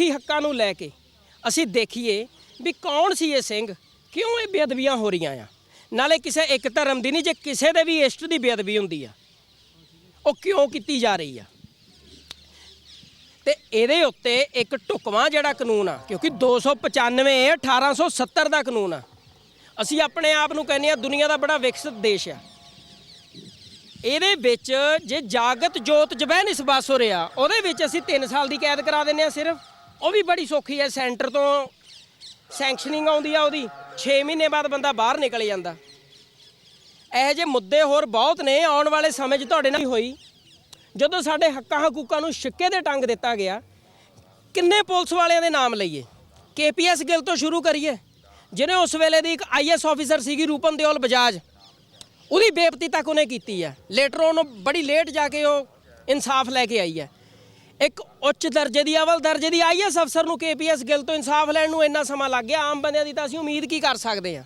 ਮਨੁੱਖੀ ਹੱਕਾਂ ਨੂੰ ਲੈ ਕੇ ਅਸੀਂ ਦੇਖੀਏ ਵੀ ਕੌਣ ਸੀ ਇਹ ਸਿੰਘ, ਕਿਉਂ ਇਹ ਬੇਅਦਬੀਆਂ ਹੋ ਰਹੀਆਂ ਆ? ਨਾਲੇ ਕਿਸੇ ਇੱਕ ਧਰਮ ਦੀ ਨਹੀਂ, ਜੇ ਕਿਸੇ ਦੇ ਵੀ ਇਸ਼ਟ ਦੀ ਬੇਅਦਬੀ ਹੁੰਦੀ ਆ, ਉਹ ਕਿਉਂ ਕੀਤੀ ਜਾ ਰਹੀ ਆ? ਤੇ ਇਹਦੇ ਉੱਤੇ ਇੱਕ ਢੁਕਵਾਂ ਜਿਹੜਾ ਕਾਨੂੰਨ ਆ, ਕਿਉਂਕਿ 295 1870 ਦਾ ਕਾਨੂੰਨ ਆ। ਅਸੀਂ ਆਪਣੇ ਆਪ ਨੂੰ ਕਹਿੰਦੇ ਆ ਦੁਨੀਆ ਦਾ ਬੜਾ ਵਿਕਸਿਤ ਦੇਸ਼ ਆ। ਇਹਦੇ ਵਿੱਚ ਜੇ ਜਾਗਤ ਜੋਤ ਜਬਹਿ ਨਿਸਬਾਸ ਹੋ ਰਿਹਾ, ਉਹਦੇ ਵਿੱਚ ਅਸੀਂ 3 ਸਾਲ ਦੀ ਕੈਦ ਕਰਾ ਦਿੰਨੇ ਆ ਸਿਰਫ। ਉਹ ਵੀ ਬੜੀ ਸੌਖੀ ਹੈ, ਸੈਂਟਰ ਤੋਂ ਸੈਂਕਸ਼ਨਿੰਗ ਆਉਂਦੀ ਆ ਉਹਦੀ 6 ਮਹੀਨੇ ਬਾਅਦ ਬੰਦਾ ਬਾਹਰ ਨਿਕਲ ਜਾਂਦਾ। ਇਹੋ ਜਿਹੇ ਮੁੱਦੇ ਹੋਰ ਬਹੁਤ ਨੇ, ਆਉਣ ਵਾਲੇ ਸਮੇਂ 'ਚ ਤੁਹਾਡੇ ਨਾਲ ਹੋਈ। ਜਦੋਂ ਸਾਡੇ ਹੱਕਾਂ ਹਕੂਕਾਂ ਨੂੰ ਛਿੱਕੇ ਦੇ ਟੰਗ ਦਿੱਤਾ ਗਿਆ, ਕਿੰਨੇ ਪੁਲਿਸ ਵਾਲਿਆਂ ਦੇ ਨਾਮ ਲਈਏ? ਕੇਪੀਐਸ ਗਿੱਲ ਤੋਂ ਸ਼ੁਰੂ ਕਰੀਏ। ਜਿਹਨੇ ਉਸ ਵੇਲੇ ਦੀ ਇੱਕ ਆਈਐਸ ਆਫੀਸਰ ਸੀਗੀ, ਰੂਪਨ ਦਿਓਲ ਬਜਾਜ। ਉਹਦੀ ਬੇਪਤੀ ਤੱਕ ਉਹਨੇ ਕੀਤੀ ਹੈ। ਲੇਟਰ ਉਹਨੂੰ ਬੜੀ ਲੇਟ ਜਾ ਕੇ ਉਹ ਇਨਸਾਫ ਲੈ ਕੇ ਆਈ ਹੈ। ਇੱਕ ਉੱਚ ਦਰਜੇ ਦੀ, ਅਵਲ ਦਰਜੇ ਦੀ ਆਈਐਸ ਅਫਸਰ ਨੂੰ ਕੇਪੀਐਸ ਗਿੱਲ ਤੋਂ ਇਨਸਾਫ ਲੈਣ ਨੂੰ ਇੰਨਾ ਸਮਾਂ ਲੱਗ ਗਿਆ। ਆਮ ਬੰਦਿਆਂ ਦੀ ਤਾਂ ਅਸੀਂ ਉਮੀਦ ਕੀ ਕਰ ਸਕਦੇ ਹਾਂ?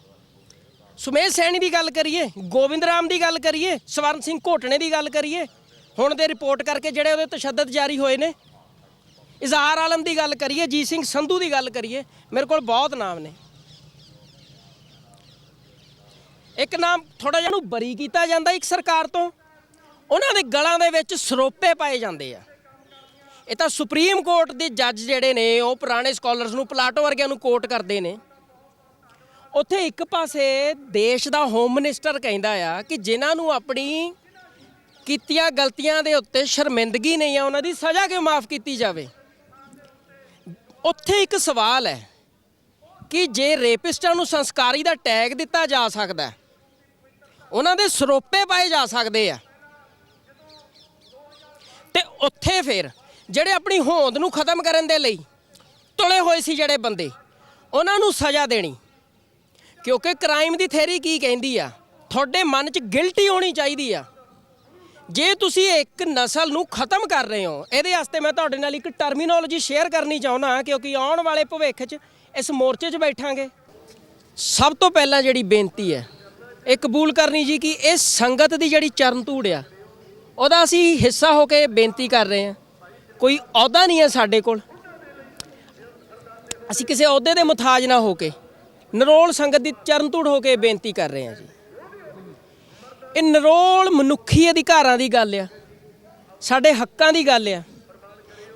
ਸੁਮੇਧ ਸੈਣੀ ਦੀ ਗੱਲ ਕਰੀਏ ਗੋਬਿੰਦ ਰਾਮ ਦੀ ਗੱਲ ਕਰੀਏ, ਸਵਰਨ ਸਿੰਘ ਘੋਟਣੇ ਦੀ ਗੱਲ ਕਰੀਏ, ਹੁਣ ਦੇ ਰਿਪੋਰਟ ਕਰਕੇ ਜਿਹੜੇ ਉਹਦੇ ਤਸ਼ੱਦਦ ਜਾਰੀ ਹੋਏ ਨੇ। ਇਜ਼ਹਾਰ ਆਲਮ ਦੀ ਗੱਲ ਕਰੀਏ ਜੀਤ ਸਿੰਘ ਸੰਧੂ ਦੀ ਗੱਲ ਕਰੀਏ, ਮੇਰੇ ਕੋਲ ਬਹੁਤ ਨਾਮ ਨੇ। ਇੱਕ ਨਾਮ ਥੋੜਾ ਜਿਹਾ ਨੂੰ ਬਰੀ ਕੀਤਾ ਜਾਂਦਾ ਇੱਕ ਸਰਕਾਰ ਤੋਂ। ਉਹਨਾਂ ਦੇ ਗਲਾਂ ਦੇ ਵਿੱਚ ਸਰੋਪੇ ਪਾਏ ਜਾਂਦੇ ਆ। ਇਹ ਤਾਂ ਸੁਪਰੀਮ ਕੋਰਟ ਦੇ ਜੱਜ ਜਿਹੜੇ ਨੇ, ਉਹ ਪੁਰਾਣੇ ਸਕਾਲਰਸ ਨੂੰ ਪਲਾਟੋ ਵਰਗਿਆਂ ਨੂੰ ਕੋਟ ਕਰਦੇ ਨੇ। ਉੱਥੇ ਇੱਕ ਪਾਸੇ ਦੇਸ਼ ਦਾ ਹੋਮ ਮਿਨਿਸਟਰ ਕਹਿੰਦਾ ਆ ਕਿ ਜਿਨ੍ਹਾਂ ਨੂੰ ਆਪਣੀ ਕੀਤੀਆਂ ਗਲਤੀਆਂ ਦੇ ਉੱਤੇ ਸ਼ਰਮਿੰਦਗੀ ਨਹੀਂ ਆ, ਉਹਨਾਂ ਦੀ ਸਜ਼ਾ ਕਿਉਂ ਮਾਫ ਕੀਤੀ ਜਾਵੇ? ਉੱਥੇ ਇੱਕ ਸਵਾਲ ਹੈ ਕਿ ਜੇ ਰੇਪਿਸਟਾਂ ਨੂੰ ਸੰਸਕਾਰੀ ਦਾ ਟੈਗ ਦਿੱਤਾ ਜਾ ਸਕਦਾ ਉਹਨਾਂ ਦੇ ਸਰੋਪੇ ਪਾਏ ਜਾ ਸਕਦੇ ਆ। ਤੇ ਉੱਥੇ ਫਿਰ ਜਿਹੜੇ ਆਪਣੀ ਹੋਂਦ ਨੂੰ ਖਤਮ ਕਰਨ ਦੇ ਲਈ ਤੁਲੇ ਹੋਏ ਸੀ ਜਿਹੜੇ ਬੰਦੇ, ਉਹਨਾਂ ਨੂੰ ਸਜ਼ਾ ਦੇਣੀ। ਕਿਉਂਕਿ ਕ੍ਰਾਈਮ ਦੀ ਥਿਅਰੀ ਕੀ ਕਹਿੰਦੀ ਆ? ਤੁਹਾਡੇ ਮਨ 'ਚ ਗਿਲਟੀ ਹੋਣੀ ਚਾਹੀਦੀ ਆ। ਜੇ ਤੁਸੀਂ ਇੱਕ ਨਸਲ ਨੂੰ ਖਤਮ ਕਰ ਰਹੇ ਹੋ, ਇਹਦੇ ਵਾਸਤੇ ਮੈਂ ਤੁਹਾਡੇ ਨਾਲ ਇੱਕ ਟਰਮੀਨੋਲੋਜੀ ਸ਼ੇਅਰ ਕਰਨੀ ਚਾਹੁੰਦਾ ਕਿਉਂਕਿ ਆਉਣ ਵਾਲੇ ਭਵਿੱਖ 'ਚ ਇਸ ਮੋਰਚੇ 'ਚ ਬੈਠਾਂਗੇ। ਸਭ ਤੋਂ ਪਹਿਲਾਂ ਜਿਹੜੀ ਬੇਨਤੀ ਹੈ, ਇਹ ਕਬੂਲ ਕਰਨੀ ਜੀ ਕਿ ਇਹ ਸੰਗਤ ਦੀ ਜਿਹੜੀ ਚਰਨ ਧੂੜ ਆ, ਉਹਦਾ ਅਸੀਂ ਹਿੱਸਾ ਹੋ ਕੇ ਬੇਨਤੀ ਕਰ ਰਹੇ ਹਾਂ। ਕੋਈ ਅਹੁਦਾ ਨਹੀਂ ਹੈ ਸਾਡੇ ਕੋਲ। ਅਸੀਂ ਕਿਸੇ ਅਹੁਦੇ ਦੇ ਮੁਤਾਜ ਨਾ ਹੋ ਕੇ, ਨਰੋਲ ਸੰਗਤ ਦੀ ਚਰਨ ਧੂੜ ਹੋ ਕੇ ਬੇਨਤੀ ਕਰ ਰਹੇ ਹਾਂ ਜੀ। ਇਹ ਨਰੋਲ ਮਨੁੱਖੀ ਅਧਿਕਾਰਾਂ ਦੀ ਗੱਲ ਆ, ਸਾਡੇ ਹੱਕਾਂ ਦੀ ਗੱਲ ਆ।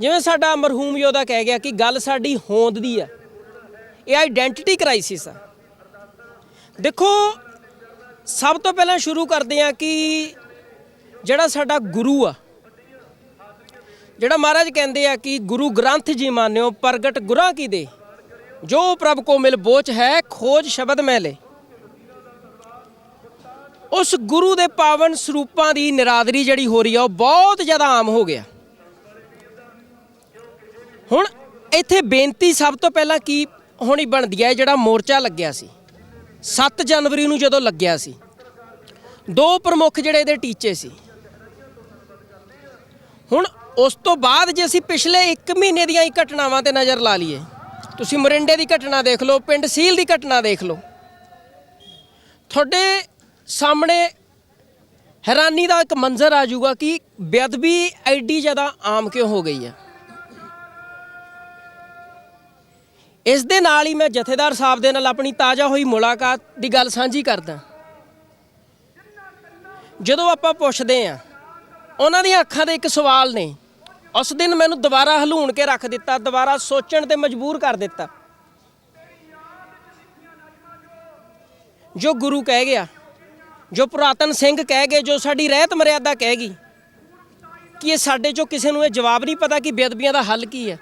ਜਿਵੇਂ ਸਾਡਾ ਮਰਹੂਮ ਯੋਧਾ ਕਹਿ ਗਿਆ ਕਿ ਗੱਲ ਸਾਡੀ ਹੋਂਦ ਦੀ ਆ, ਇਹ ਆਈਡੈਂਟੀਟੀ ਕ੍ਰਾਈਸਿਸ ਆ ਦੇਖੋ, ਸਭ ਤੋਂ ਪਹਿਲਾਂ ਸ਼ੁਰੂ ਕਰਦੇ ਆ ਕਿ ਜਿਹੜਾ ਸਾਡਾ ਗੁਰੂ ਆ ਜਿਹੜਾ ਮਹਾਰਾਜ ਕਹਿੰਦੇ ਆ ਕਿ ਗੁਰੂ ਗ੍ਰੰਥ ਜੀ ਮਾਨਿਓ, ਪ੍ਰਗਟ ਗੁਰਾਂ ਕੀ ਦੇ? ਜੋ ਪ੍ਰਭ ਕੋ ਮਿਲ ਬੋਚ ਹੈ, ਖੋਜ ਸ਼ਬਦ ਮੈਲੇ ਉਸ ਗੁਰੂ ਦੇ ਪਾਵਨ ਸਰੂਪਾਂ ਦੀ ਨਿਰਾਦਰੀ ਜਿਹੜੀ ਹੋ ਰਹੀ ਆ, ਉਹ ਬਹੁਤ ਜ਼ਿਆਦਾ ਆਮ ਹੋ ਗਿਆ। ਹੁਣ ਇੱਥੇ ਬੇਨਤੀ ਸਭ ਤੋਂ ਪਹਿਲਾਂ ਕੀ ਹੋਣੀ ਬਣਦੀ ਹੈ ਜਿਹੜਾ ਮੋਰਚਾ ਲੱਗਿਆ ਸੀ। 7 ਜਨਵਰੀ ਨੂੰ ਜਦੋਂ ਲੱਗਿਆ ਸੀ, ਦੋ ਪ੍ਰਮੁੱਖ ਜਿਹੜੇ ਇਹਦੇ ਟੀਚੇ ਸੀ। ਹੁਣ ਉਸ ਤੋਂ ਬਾਅਦ ਜੇ ਅਸੀਂ ਪਿਛਲੇ 1 ਮਹੀਨੇ ਦੀਆਂ ਹੀ ਘਟਨਾਵਾਂ ਤੇ ਨਜ਼ਰ ਲਾ ਲਈਏ, ਤੁਸੀਂ ਮੋਰਿੰਡੇ ਦੀ ਘਟਨਾ ਦੇਖ ਲਓ, ਪਿੰਡ ਸੀਲ ਦੀ ਘਟਨਾ ਦੇਖ ਲਓ। ਤੁਹਾਡੇ ਸਾਹਮਣੇ ਹੈਰਾਨੀ ਦਾ ਇੱਕ ਮੰਜ਼ਰ ਆ ਜਾਊਗਾ ਕਿ ਬੇਅਦਬੀ ਐਡੀ ਜ਼ਿਆਦਾ ਆਮ ਕਿਉਂ ਹੋ ਗਈ ਹੈ। ਇਸ ਦੇ ਨਾਲ ਹੀ ਮੈਂ ਜਥੇਦਾਰ ਸਾਹਿਬ ਦੇ ਨਾਲ ਆਪਣੀ ਤਾਜ਼ਾ ਹੋਈ ਮੁਲਾਕਾਤ ਦੀ ਗੱਲ ਸਾਂਝੀ ਕਰਦਾ ਜਦੋਂ ਆਪਾਂ ਪੁੱਛਦੇ ਆ ਉਹਨਾਂ ਦੀਆਂ ਅੱਖਾਂ ਦੇ ਇੱਕ ਸਵਾਲ ਨੇ ਉਸ ਦਿਨ ਮੈਨੂੰ ਦੁਬਾਰਾ ਹਲੂਣ ਕੇ ਰੱਖ ਦਿੱਤਾ, ਦੁਬਾਰਾ ਸੋਚਣ ਤੇ ਮਜਬੂਰ ਕਰ ਦਿੱਤਾ। ਜੋ ਗੁਰੂ ਕਹਿ ਗਿਆ, ਜੋ ਪੁਰਾਤਨ ਸਿੰਘ ਕਹਿ ਗਏ, ਜੋ ਸਾਡੀ ਰਹਿਤ ਮਰਿਆਦਾ ਕਹਿ ਗਈ, ਕਿ ਇਹ ਸਾਡੇ ਚੋਂ ਕਿਸੇ ਨੂੰ ਇਹ ਜਵਾਬ ਨਹੀਂ ਪਤਾ ਕਿ ਬੇਅਦਬੀਆਂ ਦਾ ਹੱਲ ਕੀ ਹੈ।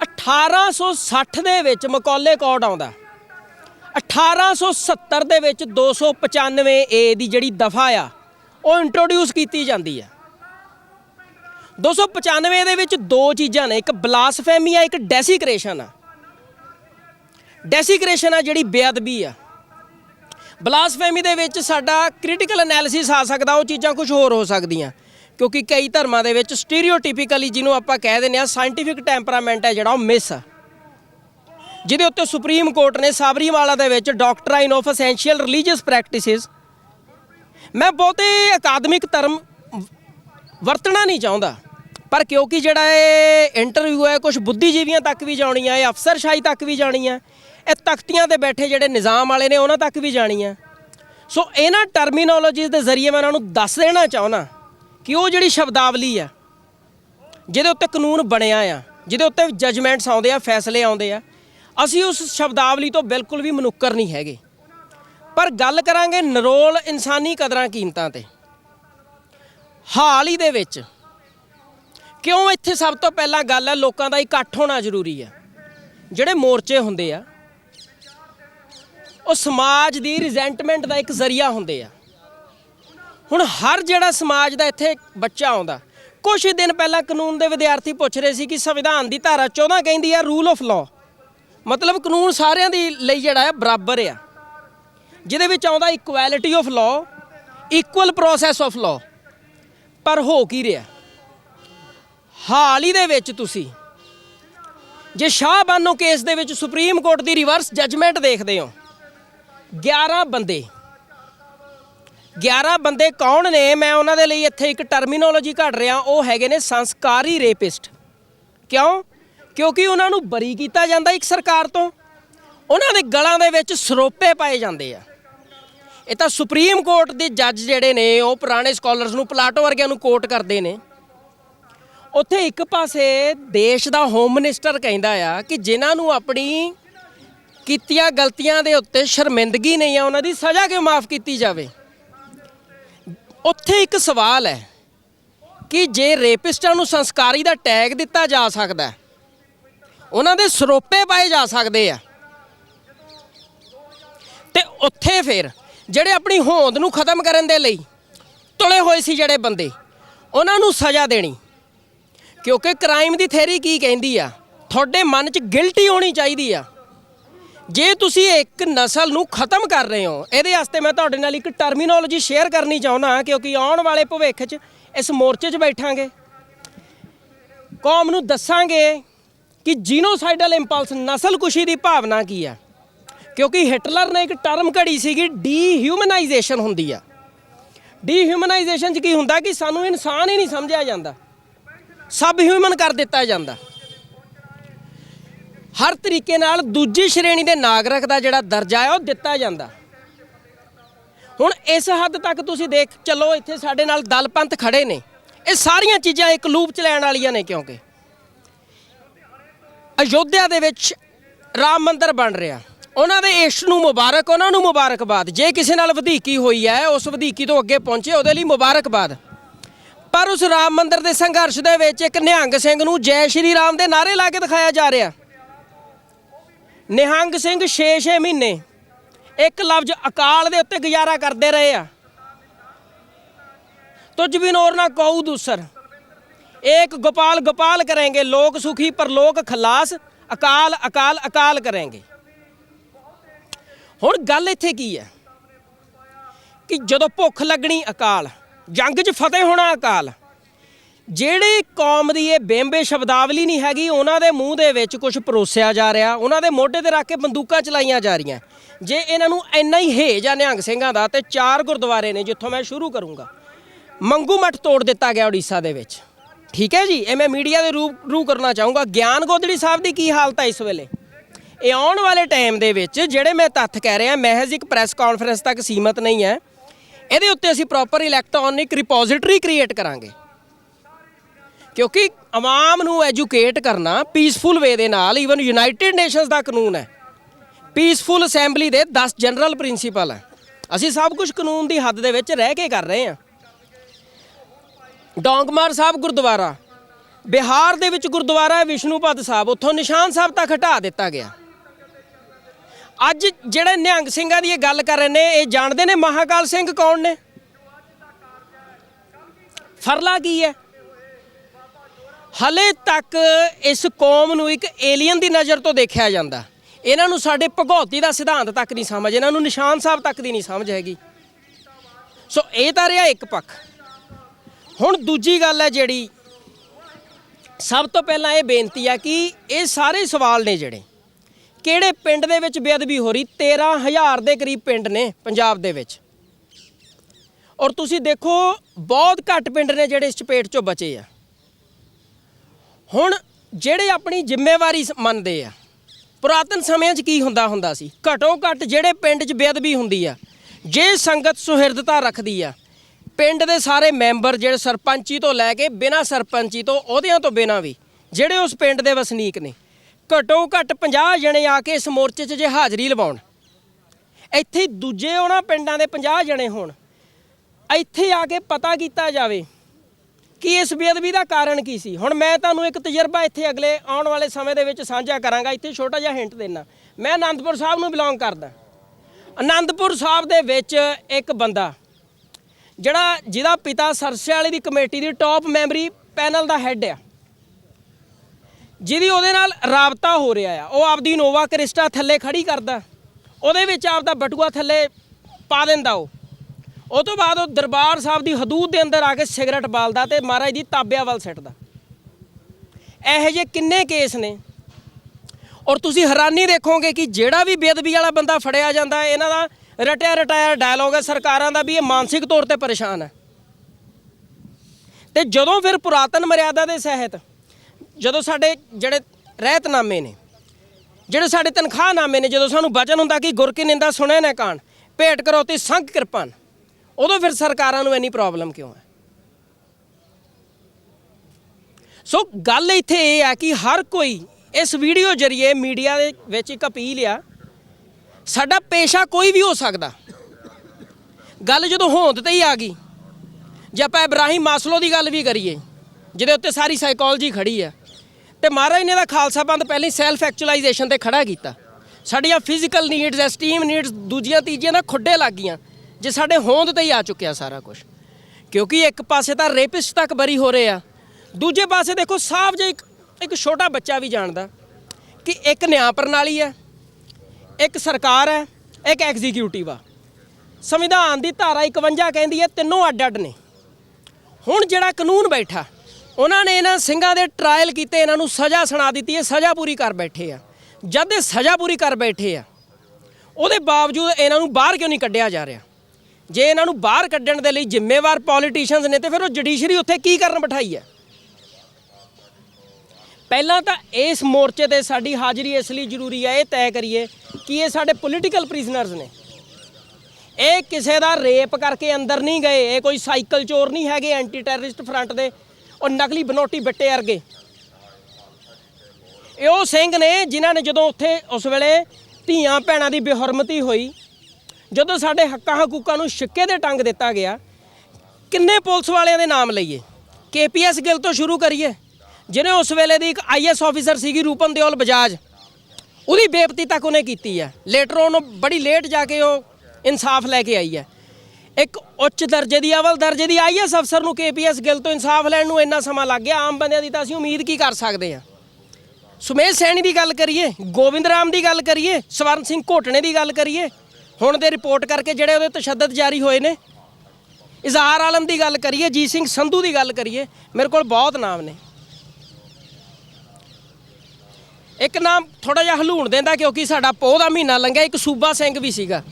1860 ਦੇ ਵਿੱਚ ਮਕੌਲੇ ਕੋਡ ਆਉਂਦਾ। 1870 ਦੇ ਵਿੱਚ 295 ਏ ਦੀ ਜਿਹੜੀ ਦਫਾ ਆ, ਉਹ ਇੰਟਰੋਡਿਊਸ ਕੀਤੀ ਜਾਂਦੀ ਹੈ 295 ਦੇ ਵਿੱਚ ਦੋ ਚੀਜ਼ਾਂ ਨੇ, ਇੱਕ ਬਲਾਸਫੈਮੀ ਆ, ਇੱਕ ਡੈਸੀਕ੍ਰੇਸ਼ਨ ਆ। ਡੈਸੀਕ੍ਰੇਸ਼ਨ ਆ ਜਿਹੜੀ ਬੇਅਦਬੀ ਆ। ਬਲਾਸਫੈਮੀ ਦੇ ਵਿੱਚ ਸਾਡਾ ਕ੍ਰਿਟੀਕਲ ਐਨਾਲਿਸਿਸ ਆ ਸਕਦਾ, ਉਹ ਚੀਜ਼ਾਂ ਕੁਝ ਹੋਰ ਹੋ ਸਕਦੀਆਂ। ਕਿਉਂਕਿ ਕਈ ਧਰਮਾਂ ਦੇ ਵਿੱਚ ਸਟੀਰੀਓਟਿਪੀਕਲੀ ਜਿਹਨੂੰ ਆਪਾਂ ਕਹਿ ਦਿੰਦੇ ਆ, ਸਾਇੰਟੀਫਿਕ ਟੈਂਪਰਾਮੈਂਟ ਹੈ ਜਿਹੜਾ, ਉਹ ਮਿਸ ਆ। ਜਿਹਦੇ ਉੱਤੇ ਸੁਪਰੀਮ ਕੋਰਟ ਨੇ ਸਾਬਰੀਮਾਲਾ ਦੇ ਵਿੱਚ doctrine of essential religious practices. ਮੈਂ ਬਹੁਤੇ ਅਕਾਦਮਿਕ ਧਰਮ ਵਰਤਣਾ ਨਹੀਂ ਚਾਹੁੰਦਾ। ਪਰ ਕਿਉਂਕਿ ਜਿਹੜਾ ਇਹ ਇੰਟਰਵਿਊ ਹੈ ਕੁਝ ਬੁੱਧੀਜੀਵੀਆਂ ਤੱਕ ਵੀ ਜਾਣੀ ਹੈ ਇਹ ਅਫਸਰਸ਼ਾਹੀ ਤੱਕ ਵੀ ਜਾਣੀ ਹੈ ਇਹ ਤਖਤੀਆਂ ਤੇ ਬੈਠੇ ਜਿਹੜੇ ਨਿਜ਼ਾਮ ਵਾਲੇ ਨੇ, ਉਹਨਾਂ ਤੱਕ ਵੀ ਜਾਣੀ ਹੈ ਸੋ ਇਹਨਾਂ ਟਰਮੀਨੋਲੋਜੀਜ਼ ਦੇ ਜ਼ਰੀਏ ਮੈਂ ਉਹਨਾਂ ਨੂੰ ਦੱਸ ਦੇਣਾ ਚਾਹੁੰਦਾ ਕਿ ਉਹ ਜਿਹੜੀ ਸ਼ਬਦਾਵਲੀ ਆ, ਜਿਹਦੇ ਉੱਤੇ ਕਾਨੂੰਨ ਬਣਿਆ ਆ, ਜਿਹਦੇ ਉੱਤੇ ਜਜਮੈਂਟਸ ਆਉਂਦੇ ਆ, ਫੈਸਲੇ ਆਉਂਦੇ ਆ, ਅਸੀਂ ਉਸ ਸ਼ਬਦਾਵਲੀ ਤੋਂ ਬਿਲਕੁਲ ਵੀ ਮਨੁੱਕਰ ਨਹੀਂ ਹੈਗੇ। ਪਰ ਗੱਲ ਕਰਾਂਗੇ ਨਰੋਲ ਇਨਸਾਨੀ ਕਦਰਾਂ ਕੀਮਤਾਂ ਤੇ। ਹਾਲ ਹੀ ਦੇ ਵਿੱਚ ਕਿਉਂ ਇੱਥੇ ਸਭ ਤੋਂ ਪਹਿਲਾਂ ਗੱਲ ਹੈ, ਲੋਕਾਂ ਦਾ ਇਕੱਠ ਹੋਣਾ ਜ਼ਰੂਰੀ ਹੈ। ਜਿਹੜੇ ਮੋਰਚੇ ਹੁੰਦੇ ਆ, ਉਹ ਸਮਾਜ ਦੀ ਰਿਜ਼ੈਂਟਮੈਂਟ ਦਾ ਇੱਕ ਜ਼ਰੀਆ ਹੁੰਦੇ ਆ। ਹੁਣ ਹਰ ਜਿਹੜਾ ਸਮਾਜ ਦਾ ਇੱਥੇ ਬੱਚਾ ਆਉਂਦਾ ਕੁਝ ਹੀ ਦਿਨ ਪਹਿਲਾਂ ਕਾਨੂੰਨ ਦੇ ਵਿਦਿਆਰਥੀ ਪੁੱਛ ਰਹੇ ਸੀ ਕਿ ਸੰਵਿਧਾਨ ਦੀ ਧਾਰਾ 14 ਕਹਿੰਦੀ ਆ ਰੂਲ ਆਫ ਲਾਅ ਮਤਲਬ ਕਾਨੂੰਨ ਸਾਰਿਆਂ ਦੀ ਲਈ ਜਿਹੜਾ ਹੈ ਬਰਾਬਰ ਆ। ਜਿਹਦੇ ਵਿੱਚ ਆਉਂਦਾ equality of law equal process of law ਪਰ ਹੋ ਕੀ ਰਿਹਾ? ਹਾਲ ਹੀ ਦੇ ਵਿੱਚ ਤੁਸੀਂ। ਜੇ ਸ਼ਾਹਬਾਨੋ ਕੇਸ ਦੇ ਵਿੱਚ ਸੁਪਰੀਮ ਕੋਰਟ ਦੀ ਰਿਵਰਸ ਜੱਜਮੈਂਟ ਦੇਖਦੇ ਹੋ 11 ਬੰਦੇ। 11 ਬੰਦੇ ਕੌਣ ਨੇ? ਮੈਂ ਉਹਨਾਂ ਦੇ ਲਈ ਇੱਥੇ ਇੱਕ ਟਰਮੀਨੋਲੋਜੀ ਘੜ ਰਿਹਾ, ਉਹ ਹੈਗੇ ਨੇ ਸੰਸਕਾਰੀ ਰੇਪਿਸਟ ਕਿਉਂ? ਕਿਉਂਕਿ ਉਹਨਾਂ ਨੂੰ ਬਰੀ ਕੀਤਾ ਜਾਂਦਾ ਇੱਕ ਸਰਕਾਰ ਤੋਂ। ਉਹਨਾਂ ਦੇ ਗਲਾਂ ਦੇ ਵਿੱਚ ਸਰੋਪੇ ਪਾਏ ਜਾਂਦੇ ਆ। ਇਹ ਤਾਂ ਸੁਪਰੀਮ ਕੋਰਟ ਦੇ ਜੱਜ ਜਿਹੜੇ ਨੇ, ਉਹ ਪੁਰਾਣੇ ਸਕਾਲਰਸ ਨੂੰ, ਪਲਾਟੋ ਵਰਗਿਆਂ ਨੂੰ ਕੋਟ ਕਰਦੇ ਨੇ। ਉੱਥੇ ਇੱਕ ਪਾਸੇ ਦੇਸ਼ ਦਾ ਹੋਮ ਮਿਨਿਸਟਰ ਕਹਿੰਦਾ ਆ ਕਿ ਜਿਨ੍ਹਾਂ ਨੂੰ ਆਪਣੀ ਕੀਤੀਆਂ ਗਲਤੀਆਂ ਦੇ ਉੱਤੇ ਸ਼ਰਮਿੰਦਗੀ ਨਹੀਂ ਆ, ਉਹਨਾਂ ਦੀ ਸਜ਼ਾ ਕਿਉਂ ਮਾਫ ਕੀਤੀ ਜਾਵੇ? ਉੱਥੇ ਇੱਕ ਸਵਾਲ ਹੈ ਕਿ ਜੇ ਰੇਪਿਸਟਾਂ ਨੂੰ ਸੰਸਕਾਰੀ ਦਾ ਟੈਗ ਦਿੱਤਾ ਜਾ ਸਕਦਾ ਉਹਨਾਂ ਦੇ ਸਰੋਪੇ ਪਾਏ ਜਾ ਸਕਦੇ ਆ। ਤੇ ਉੱਥੇ ਫਿਰ ਜਿਹੜੇ ਆਪਣੀ ਹੋਂਦ ਨੂੰ ਖਤਮ ਕਰਨ ਦੇ ਲਈ ਤੁਲੇ ਹੋਏ ਸੀ ਜਿਹੜੇ ਬੰਦੇ, ਉਹਨਾਂ ਨੂੰ ਸਜ਼ਾ ਦੇਣੀ। ਕਿਉਂਕਿ ਕ੍ਰਾਈਮ ਦੀ ਥਿਊਰੀ ਕੀ ਕਹਿੰਦੀ ਆ? ਤੁਹਾਡੇ ਮਨ 'ਚ ਗਿਲਟੀ ਹੋਣੀ ਚਾਹੀਦੀ ਆ। ਜੇ ਤੁਸੀਂ ਇੱਕ ਨਸਲ ਨੂੰ ਖਤਮ ਕਰ ਰਹੇ ਹੋ, ਇਹਦੇ ਵਾਸਤੇ ਮੈਂ ਤੁਹਾਡੇ ਨਾਲ ਇੱਕ ਟਰਮੀਨੋਲੋਜੀ ਸ਼ੇਅਰ ਕਰਨੀ ਚਾਹੁੰਦਾ ਕਿਉਂਕਿ ਆਉਣ ਵਾਲੇ ਭਵਿੱਖ 'ਚ ਇਸ ਮੋਰਚੇ 'ਚ ਬੈਠਾਂਗੇ। ਕੌਮ ਨੂੰ ਦੱਸਾਂਗੇ ਕਿ ਜੀਨੋਸਾਈਡਲ ਇੰਪਲਸ ਨਸਲਕੁਸ਼ੀ ਦੀ ਭਾਵਨਾ ਕੀ ਆ? ਕਿਉਂਕਿ ਹਿਟਲਰ ਨੇ ਇੱਕ ਟਰਮ ਘੜੀ ਸੀਗੀ ਡੀਹਿਊਮਨਾਈਜੇਸ਼ਨ ਹੁੰਦੀ ਆ। ਡੀਹਿਊਮਨਾਈਜੇਸ਼ਨ 'ਚ ਕੀ ਹੁੰਦਾ ਕਿ ਸਾਨੂੰ ਇਨਸਾਨ ਹੀ ਨਹੀਂ ਸਮਝਿਆ ਜਾਂਦਾ। ਸਬ ਹਿਊਮਨ ਕਰ ਦਿੱਤਾ ਜਾਂਦਾ। ਹਰ ਤਰੀਕੇ ਨਾਲ ਦੂਜੀ ਸ਼੍ਰੇਣੀ ਦੇ ਨਾਗਰਿਕ ਦਾ ਜਿਹੜਾ ਦਰਜਾ ਹੈ ਉਹ ਦਿੱਤਾ ਜਾਂਦਾ। ਹੁਣ ਇਸ ਹੱਦ ਤੱਕ ਤੁਸੀਂ ਦੇਖ, ਚੱਲੋ ਇੱਥੇ ਸਾਡੇ ਨਾਲ ਦਲਪੰਥ ਖੜੇ ਨੇ। ਇਹ ਸਾਰੀਆਂ ਚੀਜ਼ਾਂ ਇੱਕ ਲੂਪ ਚ ਲੈਣ ਵਾਲੀਆਂ ਨੇ ਕਿਉਂਕਿ। ਅਯੋਧਿਆ ਦੇ ਵਿੱਚ ਰਾਮ ਮੰਦਿਰ ਬਣ ਰਿਹਾ। ਉਹਨਾਂ ਦੇ ਇਸ਼ਟ ਨੂੰ ਮੁਬਾਰਕ, ਉਹਨਾਂ ਨੂੰ ਮੁਬਾਰਕਬਾਦ। ਜੇ ਕਿਸੇ ਨਾਲ ਵਧੀਕੀ ਹੋਈ ਹੈ, ਉਸ ਵਧੀਕੀ ਤੋਂ ਅੱਗੇ ਪਹੁੰਚੇ, ਉਹਦੇ ਲਈ ਮੁਬਾਰਕਬਾਦ। ਪਰ ਉਸ ਰਾਮ ਮੰਦਿਰ ਦੇ ਸੰਘਰਸ਼ ਦੇ ਵਿੱਚ ਇੱਕ ਨਿਹੰਗ ਸਿੰਘ ਨੂੰ ਜੈ ਸ਼੍ਰੀ ਰਾਮ ਦੇ ਨਾਰੇ ਲਾ ਕੇ ਦਿਖਾਇਆ ਜਾ ਰਿਹਾ। ਨਿਹੰਗ ਸਿੰਘ 6-6 ਮਹੀਨੇ ਇੱਕ ਲਫ਼ਜ਼ ਅਕਾਲ ਦੇ ਉੱਤੇ ਗੁਜ਼ਾਰਾ ਕਰਦੇ ਰਹੇ ਆ। ਤੁਝ ਵੀ ਨੋਰ ਨਾ ਕਹੂ ਦੂਸਰ। ਇੱਕ ਗੋਪਾਲ ਗੋਪਾਲ ਕਰਾਂਗੇ, ਲੋਕ ਸੁਖੀ ਪਰ ਲੋਕ ਖਲਾਸ, ਅਕਾਲ ਅਕਾਲ ਅਕਾਲ ਕਰਾਂਗੇ। ਹੁਣ ਗੱਲ ਇੱਥੇ ਕੀ ਹੈ? ਕਿ ਜਦੋਂ ਭੁੱਖ ਲੱਗਣੀ ਅਕਾਲ ਜੰਗ 'ਚ ਫਤਿਹ ਹੋਣਾ ਅਕਾਲ। ਜਿਹੜੇ ਕੌਮ ਦੀ ਇਹ ਬੇੰਬੇ ਸ਼ਬਦਾਵਲੀ ਨਹੀਂ ਹੈਗੀ, ਉਹਨਾਂ ਦੇ ਮੂੰਹ ਦੇ ਵਿੱਚ ਕੁਝ ਪਰੋਸਿਆ ਜਾ ਰਿਹਾ, ਉਹਨਾਂ ਦੇ ਮੋਢੇ ਤੇ ਰੱਖ ਕੇ ਬੰਦੂਕਾਂ ਚਲਾਈਆਂ ਜਾ ਰਹੀਆਂ। ਜੇ ਇਹਨਾਂ ਨੂੰ ਇੰਨਾ ਹੀ ਹੇਜ ਆ ਨਿਹੰਗ ਸਿੰਘਾਂ ਦਾ ਤੇ ਚਾਰ ਗੁਰਦੁਆਰੇ ਨੇ ਜਿੱਥੋਂ ਮੈਂ ਸ਼ੁਰੂ ਕਰੂੰਗਾ। ਮੰਗੂ ਮੱਠ ਤੋੜ ਦਿੱਤਾ ਗਿਆ ਉੜੀਸਾ ਦੇ ਵਿੱਚ। ਠੀਕ ਹੈ ਜੀ, ਇਹ ਮੈਂ ਮੀਡੀਆ ਦੇ ਰੂਪ ਰੂ ਕਰਨਾ ਚਾਹੂੰਗਾ। ਗਿਆਨ ਗੋਦੜੀ ਸਾਹਿਬ ਦੀ ਕੀ ਹਾਲਤ ਹੈ ਇਸ ਵੇਲੇ? ਇਹ ਆਉਣ ਵਾਲੇ ਟਾਈਮ ਦੇ ਵਿੱਚ ਜਿਹੜੇ ਮੈਂ ਤੱਥ ਕਹਿ ਰਿਹਾ, ਮਹਿਜ਼ ਇੱਕ ਪ੍ਰੈਸ ਕਾਨਫਰੰਸ ਤੱਕ ਸੀਮਤ ਨਹੀਂ ਹੈ। ਇਹਦੇ ਉੱਤੇ ਅਸੀਂ ਪ੍ਰੋਪਰ ਇਲੈਕਟ੍ਰੋਨਿਕ ਰਿਪੋਜ਼ਿਟਰੀ ਕ੍ਰੀਏਟ ਕਰਾਂਗੇ। ਕਿਉਂਕਿ ਆਵਾਮ ਨੂੰ ਐਜੂਕੇਟ ਕਰਨਾ ਪੀਸਫੁਲ ਵੇ ਦੇ ਨਾਲ ਈਵਨ ਯੂਨਾਈਟਿਡ ਨੇਸ਼ਨਸ ਦਾ ਕਾਨੂੰਨ ਹੈ। ਪੀਸਫੁਲ ਅਸੈਂਬਲੀ ਦੇ 10 ਜਨਰਲ ਪ੍ਰਿੰਸੀਪਲ ਹੈ। ਅਸੀਂ ਸਭ ਕੁਝ ਕਾਨੂੰਨ ਦੀ ਹੱਦ ਦੇ ਵਿੱਚ ਰਹਿ ਕੇ ਕਰ ਰਹੇ ਹਾਂ। ਡੋਂਗਮਾਰ ਸਾਹਿਬ ਗੁਰਦੁਆਰਾ। ਬਿਹਾਰ ਦੇ ਵਿੱਚ ਗੁਰਦੁਆਰਾ ਹੈ, ਵਿਸ਼ਨੂਪਦ ਸਾਹਿਬ। ਉੱਥੋਂ ਨਿਸ਼ਾਨ ਸਾਹਿਬ ਤੱਕ ਹਟਾ ਦਿੱਤਾ ਗਿਆ। ਅੱਜ ਜਿਹੜੇ ਨਿਹੰਗ ਸਿੰਘਾਂ ਦੀ ਇਹ ਗੱਲ ਕਰ ਰਹੇ ਨੇ, ਇਹ ਜਾਣਦੇ ਨੇ ਮਹਾਕਾਲ ਸਿੰਘ ਕੌਣ ਨੇ? ਫਰਲਾ ਕੀ ਹੈ? ਹਲੇ ਤੱਕ ਇਸ ਕੌਮ ਨੂੰ ਇੱਕ ਏਲੀਅਨ ਦੀ ਨਜ਼ਰ ਤੋਂ ਦੇਖਿਆ ਜਾਂਦਾ। ਇਹਨਾਂ ਨੂੰ ਸਾਡੇ ਭਗੌਤੀ ਦਾ ਸਿਧਾਂਤ ਤੱਕ ਨਹੀਂ ਸਮਝ, ਇਹਨਾਂ ਨੂੰ ਨਿਸ਼ਾਨ ਸਾਹਿਬ ਤੱਕ ਦੀ ਨਹੀਂ ਸਮਝ ਹੈਗੀ। ਸੋ ਇਹ ਤਾਂ ਰਿਹਾ ਇੱਕ ਪੱਖ। ਹੁਣ ਦੂਜੀ ਗੱਲ ਹੈ ਜਿਹੜੀ, ਸਭ ਤੋਂ ਪਹਿਲਾਂ ਇਹ ਬੇਨਤੀ ਆ ਕਿ ਇਹ ਸਾਰੇ ਸਵਾਲ ਨੇ ਜਿਹੜੇ। ਕਿਹੜੇ ਪਿੰਡ ਦੇ ਵਿੱਚ ਬੇਅਦਬੀ ਹੋ ਰਹੀ? 13000 ਦੇ ਕਰੀਬ ਪਿੰਡ ਨੇ ਪੰਜਾਬ ਦੇ ਵਿੱਚ। ਔਰ ਤੁਸੀਂ ਦੇਖੋ, ਬਹੁਤ ਘੱਟ ਪਿੰਡ ਨੇ ਜਿਹੜੇ ਇਸ ਚਪੇਟ ਚੋਂ ਬਚੇ ਆ। ਹੁਣ ਜਿਹੜੇ ਆਪਣੀ ਜ਼ਿੰਮੇਵਾਰੀ ਮੰਨਦੇ ਆ, ਪੁਰਾਤਨ ਸਮਿਆਂ 'ਚ ਕੀ ਹੁੰਦਾ ਹੁੰਦਾ ਸੀ? ਘਟੋ ਘੱਟ ਜਿਹੜੇ ਪਿੰਡ 'ਚ ਬੇਅਦਬੀ ਹੁੰਦੀ ਆ, ਜੇ ਸੰਗਤ ਸੁਹਿਰਦਤਾ ਰੱਖਦੀ ਆ, ਪਿੰਡ ਦੇ ਸਾਰੇ ਮੈਂਬਰ ਜਿਹੜੇ ਸਰਪੰਚੀ ਤੋਂ ਲੈ ਕੇ ਬਿਨਾਂ ਸਰਪੰਚੀ ਤੋਂ, ਉਹਦਿਆਂ ਤੋਂ ਬਿਨਾਂ ਵੀ, ਜਿਹੜੇ ਉਸ ਪਿੰਡ ਦੇ ਵਸਨੀਕ ਨੇ ਘਟੋ ਘੱਟ 50 ਜਣੇ ਆ ਕੇ ਇਸ ਮੋਰਚੇ 'ਚ ਜੇ ਹਾਜ਼ਰੀ ਲਵਾਉਣ। ਇੱਥੇ ਦੂਜੇ ਉਹਨਾਂ ਪਿੰਡਾਂ ਦੇ 50 ਜਣੇ ਹੋਣ। ਇੱਥੇ ਆ ਕੇ ਪਤਾ ਕੀਤਾ ਜਾਵੇ ਕਿ ਇਸ ਬੇਅਦਬੀ ਦਾ ਕਾਰਨ ਕੀ ਸੀ। ਹੁਣ ਮੈਂ ਤੁਹਾਨੂੰ ਇੱਕ ਤਜਰਬਾ ਇੱਥੇ ਅਗਲੇ ਆਉਣ ਵਾਲੇ ਸਮੇਂ ਦੇ ਵਿੱਚ ਸਾਂਝਾ ਕਰਾਂਗਾ। ਇੱਥੇ ਛੋਟਾ ਜਿਹਾ ਹਿੰਟ ਦੇਣਾ ਮੈਂ ਆਨੰਦਪੁਰ ਸਾਹਿਬ ਨੂੰ ਬਿਲੋਂਗ ਕਰਦਾ। ਆਨੰਦਪੁਰ ਸਾਹਿਬ ਦੇ ਵਿੱਚ ਇੱਕ ਬੰਦਾ, ਜਿਹੜਾ ਜਿਹਦਾ ਪਿਤਾ ਸਰਸੇ ਵਾਲੇ ਦੀ ਕਮੇਟੀ ਦੀ ਟੌਪ ਮੈਂਬਰੀ ਪੈਨਲ ਦਾ ਹੈੱਡ ਆ। ਜਿਹਦੀ ਉਹਦੇ ਨਾਲ ਰਾਬਤਾ ਹੋ ਰਿਹਾ ਆ। ਉਹ ਆਪਦੀ ਨੋਵਾ ਕ੍ਰਿਸਟਾ ਥੱਲੇ ਖੜੀ ਕਰਦਾ। ਉਹਦੇ ਵਿੱਚ ਆਪਦਾ ਬਟੂਆ ਥੱਲੇ ਪਾ ਦਿੰਦਾ ਉਹ। ਉਹ ਤੋਂ ਬਾਅਦ ਉਹ ਦਰਬਾਰ ਸਾਹਿਬ ਦੀ ਹਦੂਦ ਦੇ ਅੰਦਰ ਆ ਕੇ ਸਿਗਰਟ ਬਾਲਦਾ ਤੇ ਮਹਾਰਾਜ ਦੀ ਤਾਬਿਆਂ ਵੱਲ ਸਿੱਟਦਾ। ਇਹੋ ਜਿਹੇ ਕਿੰਨੇ ਕੇਸ ਨੇ। ਔਰ ਤੁਸੀਂ ਹੈਰਾਨੀ ਦੇਖੋਗੇ ਕਿ ਜਿਹੜਾ ਵੀ ਬੇਅਦਬੀ ਵਾਲਾ ਬੰਦਾ ਫੜਿਆ ਜਾਂਦਾ ਹੈ, ਇਹਨਾਂ ਦਾ ਰਟਿਆ ਰਟਾਇਆ ਡਾਇਲੋਗ ਹੈ ਸਰਕਾਰਾਂ ਦਾ ਵੀ ਇਹ ਮਾਨਸਿਕ ਤੌਰ ਤੇ ਪਰੇਸ਼ਾਨ ਹੈ। ਤੇ ਜਦੋਂ ਫਿਰ ਪੁਰਾਤਨ ਮਰਿਆਦਾ ਦੇ ਸਹਿਤ ਜਦੋਂ ਸਾਡੇ ਜਿਹੜੇ ਰਹਿਤਨਾਮੇ ਨੇ, ਜਿਹੜੇ ਸਾਡੇ ਤਨਖਾਹਨਾਮੇ ਨੇ, ਜਦੋਂ ਸਾਨੂੰ ਬਚਨ ਹੁੰਦਾ ਕਿ ਗੁਰ ਕੀ ਨਿੰਦਾ ਸੁਣੇ ਨਾ ਕਾਣ, ਭੇਟ ਕਰੋ ਤੇ ਸੰਗ ਕਿਰਪਾਨ, ਉਦੋਂ ਫਿਰ ਸਰਕਾਰਾਂ ਨੂੰ ਇੰਨੀ ਪ੍ਰੋਬਲਮ ਕਿਉਂ ਹੈ? ਸੋ ਗੱਲ ਇੱਥੇ ਇਹ ਹੈ ਕਿ ਹਰ ਕੋਈ ਇਸ ਵੀਡੀਓ ਜਰੀਏ ਮੀਡੀਆ ਦੇ ਵਿੱਚ ਇੱਕ ਅਪੀਲ ਆ, ਸਾਡਾ ਪੇਸ਼ਾ ਕੋਈ ਵੀ ਹੋ ਸਕਦਾ। ਗੱਲ ਜਦੋਂ ਹੋਂਦ ਤੇ ਹੀ ਆ ਗਈ, ਜੇ ਆਪਾਂ ਇਬਰਾਹਿਮ ਮਾਸਲੋ ਦੀ ਗੱਲ ਵੀ ਕਰੀਏ, ਜਿਹਦੇ ਉੱਤੇ ਸਾਰੀ ਸਾਈਕੋਲੋਜੀ ਖੜੀ ਆ ਤੇ ਮਹਾਰਾਜ ਨੇ ਦਾ ਖਾਲਸਾ ਪੰਥ ਪਹਿਲਾਂ ਸੈਲਫ ਐਕਚੁਅਲਾਈਜੇਸ਼ਨ ਤੇ ਖੜਾ ਕੀਤਾ। ਸਾਡੀਆਂ ਫਿਜ਼ੀਕਲ ਨੀਡਸ ਐਸਟੀਮ ਨੀਡਸ ਦੂਜੀਆਂ, ਤੀਜੀਆਂ ਦਾ ਖੁੱਡੇ ਲੱਗ ਗਈਆਂ। ਜੇ ਸਾਡੇ ਹੋਂਦ ਤੇ ਹੀ ਆ ਚੁੱਕਿਆ ਸਾਰਾ ਕੁਝ ਕਿਉਂਕਿ ਇੱਕ ਪਾਸੇ ਤਾਂ ਰੇਪਿਸਟ ਤੱਕ ਬਰੀ ਹੋ ਰਹੇ ਆ। ਦੂਜੇ ਪਾਸੇ ਦੇਖੋ, ਸਾਫ਼ ਜੇ ਇੱਕ ਇੱਕ ਛੋਟਾ ਬੱਚਾ ਵੀ ਜਾਣਦਾ ਕਿ ਇੱਕ ਨਿਆਂ ਪ੍ਰਣਾਲੀ ਹੈ, ਇੱਕ ਸਰਕਾਰ ਹੈ, ਇੱਕ ਐਗਜ਼ੀਕਿਊਟਿਵ ਆ। ਸੰਵਿਧਾਨ ਦੀ ਧਾਰਾ 51 ਕਹਿੰਦੀ ਹੈ, ਤਿੰਨੋਂ ਅੱਡ ਅੱਡ ਨੇ। ਹੁਣ ਜਿਹੜਾ ਕਾਨੂੰਨ ਬੈਠਾ ਉਹਨਾਂ ਨੇ ਇਹਨਾਂ ਸਿੰਘਾਂ ਦੇ ਟਰਾਇਲ ਕੀਤੇ, ਇਹਨਾਂ ਨੂੰ ਸਜ਼ਾ ਸੁਣਾ ਦਿੱਤੀ ਇਹ ਸਜ਼ਾ ਪੂਰੀ ਕਰ ਬੈਠੇ ਆ। ਜਦ ਇਹ ਸਜ਼ਾ ਪੂਰੀ ਕਰ ਬੈਠੇ ਆ, ਉਹਦੇ ਬਾਵਜੂਦ ਇਹਨਾਂ ਨੂੰ ਬਾਹਰ ਕਿਉਂ ਨਹੀਂ ਕੱਢਿਆ ਜਾ ਰਿਹਾ? ਜੇ ਇਹਨਾਂ ਨੂੰ ਬਾਹਰ ਕੱਢਣ ਦੇ ਲਈ ਜ਼ਿੰਮੇਵਾਰ ਪੋਲੀਟੀਸ਼ੀਅਨਸ ਨੇ, ਤੇ ਫਿਰ ਉਹ ਜੁਡੀਸ਼ਰੀ ਉੱਥੇ ਕੀ ਕਰਨ ਬਿਠਾਈ ਹੈ? ਪਹਿਲਾਂ ਤਾਂ ਇਸ ਮੋਰਚੇ ਤੇ ਸਾਡੀ ਹਾਜ਼ਰੀ ਇਸ ਲਈ ਜ਼ਰੂਰੀ ਹੈ, ਇਹ ਤੈਅ ਕਰੀਏ ਕਿ ਇਹ ਸਾਡੇ ਪੋਲੀਟੀਕਲ ਪ੍ਰਿਜ਼ਨਰਸ ਨੇ। ਇਹ ਕਿਸੇ ਦਾ ਰੇਪ ਕਰਕੇ ਅੰਦਰ ਨਹੀਂ ਗਏ, ਇਹ ਕੋਈ ਸਾਈਕਲ ਚੋਰ ਨਹੀਂ ਹੈਗੇ ਐਂਟੀ ਟੈਰਰਿਸਟ ਫਰੰਟ ਦੇ। ਉਹ ਨਕਲੀ ਬਨੋਟੀ ਬਿੱਟੇ ਵਰਗੇ। ਇਹ ਉਹ ਸਿੰਘ ਨੇ ਜਿਨ੍ਹਾਂ ਨੇ ਜਦੋਂ ਉੱਥੇ ਉਸ ਵੇਲੇ ਧੀਆਂ ਭੈਣਾਂ ਦੀ ਬੇਹਰਮਤੀ ਹੋਈ, ਜਦੋਂ ਸਾਡੇ ਹੱਕਾਂ ਹਕੂਕਾਂ ਨੂੰ ਛਿੱਕੇ ਦੇ ਟੰਗ ਦਿੱਤਾ ਗਿਆ, ਕਿੰਨੇ ਪੁਲਿਸ ਵਾਲਿਆਂ ਦੇ ਨਾਮ ਲਈਏ? ਕੇਪੀਐਸ ਗਿੱਲ ਤੋਂ ਸ਼ੁਰੂ ਕਰੀਏ। ਜਿਹਨੇ ਉਸ ਵੇਲੇ ਦੀ ਇੱਕ ਆਈਐਸ ਆਫੀਸਰ ਸੀਗੀ ਰੂਪਨ ਦਿਓਲ ਬਜਾਜ। ਉਹਦੀ ਬੇਪਤੀ ਤੱਕ ਉਹਨੇ ਕੀਤੀ ਹੈ। ਲੇਟਰ ਉਹਨੂੰ ਬੜੀ ਲੇਟ ਜਾ ਕੇ ਉਹ ਇਨਸਾਫ ਲੈ ਕੇ ਆਈ ਹੈ। ਇੱਕ ਉੱਚ ਦਰਜੇ ਦੀ, ਅਵਲ ਦਰਜੇ ਦੀ ਆਈਐਸ ਅਫਸਰ ਨੂੰ ਕੇਪੀਐਸ ਗਿੱਲ ਤੋਂ ਇਨਸਾਫ ਲੈਣ ਨੂੰ ਇੰਨਾ ਸਮਾਂ ਲੱਗ ਗਿਆ। ਆਮ ਬੰਦਿਆਂ ਦੀ ਤਾਂ ਅਸੀਂ ਉਮੀਦ ਕੀ ਕਰ ਸਕਦੇ ਹਾਂ? ਸੁਮੇਸ਼ ਸੈਣੀ ਦੀ ਗੱਲ ਕਰੀਏ, ਗੋਬਿੰਦ ਰਾਮ ਦੀ ਗੱਲ ਕਰੀਏ, ਸਵਰਨ ਸਿੰਘ ਘੋਟਣੇ ਦੀ ਗੱਲ ਕਰੀਏ, ਹੁਣ ਦੇ ਰਿਪੋਰਟ ਕਰਕੇ ਜਿਹੜੇ ਉਹਦੇ ਤਸ਼ੱਦਦ ਜਾਰੀ ਹੋਏ ਨੇ। ਇਜ਼ਹਾਰ ਆਲਮ ਦੀ ਗੱਲ ਕਰੀਏ ਜੀਤ ਸਿੰਘ ਸੰਧੂ ਦੀ ਗੱਲ ਕਰੀਏ, ਮੇਰੇ ਕੋਲ ਬਹੁਤ ਨਾਮ ਨੇ। ਇੱਕ ਨਾਮ ਥੋੜਾ ਜਿਹਾ ਹਲੂਣ ਦਿੰਦਾ ਕਿਉਂਕਿ ਸਾਡਾ ਪੋਹ ਦਾ ਮਹੀਨਾ ਲੰਘਿਆ, ਇੱਕ ਸੂਬਾ ਸਿੰਘ ਵੀ ਸੀਗਾ।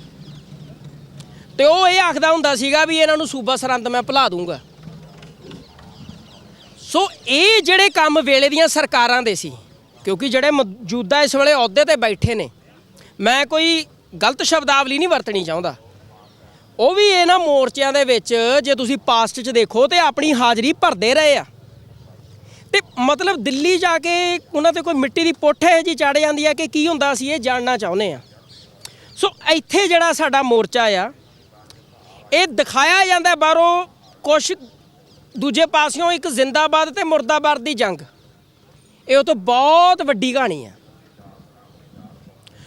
ਤੇ ਉਹ ਇਹ ਆਖਦਾ ਹੁੰਦਾ ਸੀਗਾ ਵੀ ਇਹਨਾਂ ਨੂੰ ਸੂਬਾ ਸਰਹੰਦ ਮੈਂ ਭੁਲਾ ਦੂੰਗਾ। ਸੋ ਇਹ ਜਿਹੜੇ ਕੰਮ ਵੇਲੇ ਦੀਆਂ ਸਰਕਾਰਾਂ ਦੇ ਸੀ, ਕਿਉਂਕਿ ਜਿਹੜੇ ਮੌਜੂਦਾ ਇਸ ਵੇਲੇ ਅਹੁਦੇ ਤੇ ਬੈਠੇ ਨੇ, ਮੈਂ ਕੋਈ ਗਲਤ ਸ਼ਬਦਾਵਲੀ ਨਹੀਂ ਵਰਤਣੀ ਚਾਹੁੰਦਾ। ਉਹ ਵੀ ਇਹਨਾਂ ਮੋਰਚਿਆਂ ਦੇ ਵਿੱਚ ਜੇ ਤੁਸੀਂ ਪਾਸਟ 'ਚ ਦੇਖੋ ਤੇ ਆਪਣੀ ਹਾਜ਼ਰੀ ਭਰਦੇ ਰਹੇ ਆ। ਤੇ ਮਤਲਬ ਦਿੱਲੀ ਜਾ ਕੇ ਉਹਨਾਂ ਤੇ ਕੋਈ ਮਿੱਟੀ ਦੀ ਪੁੱਠ ਹੈ ਜੀ ਚੜ ਜਾਂਦੀ ਹੈ ਕਿ ਕੀ ਹੁੰਦਾ ਸੀ ਇਹ ਜਾਣਨਾ ਚਾਹੁੰਦੇ ਆ। ਸੋ ਇੱਥੇ ਜਿਹੜਾ ਸਾਡਾ ਮੋਰਚਾ ਆ ਇਹ ਦਿਖਾਇਆ ਜਾਂਦਾ ਬਾਹਰੋਂ ਕੁਛ ਦੂਜੇ ਪਾਸਿਓਂ ਇੱਕ ਜ਼ਿੰਦਾਬਾਦ ਤੇ ਮੁਰਦਾਬਾਦ ਦੀ ਜੰਗ। ਇਹ ਉਹ ਤੋਂ ਬਹੁਤ ਵੱਡੀ ਕਹਾਣੀ ਹੈ।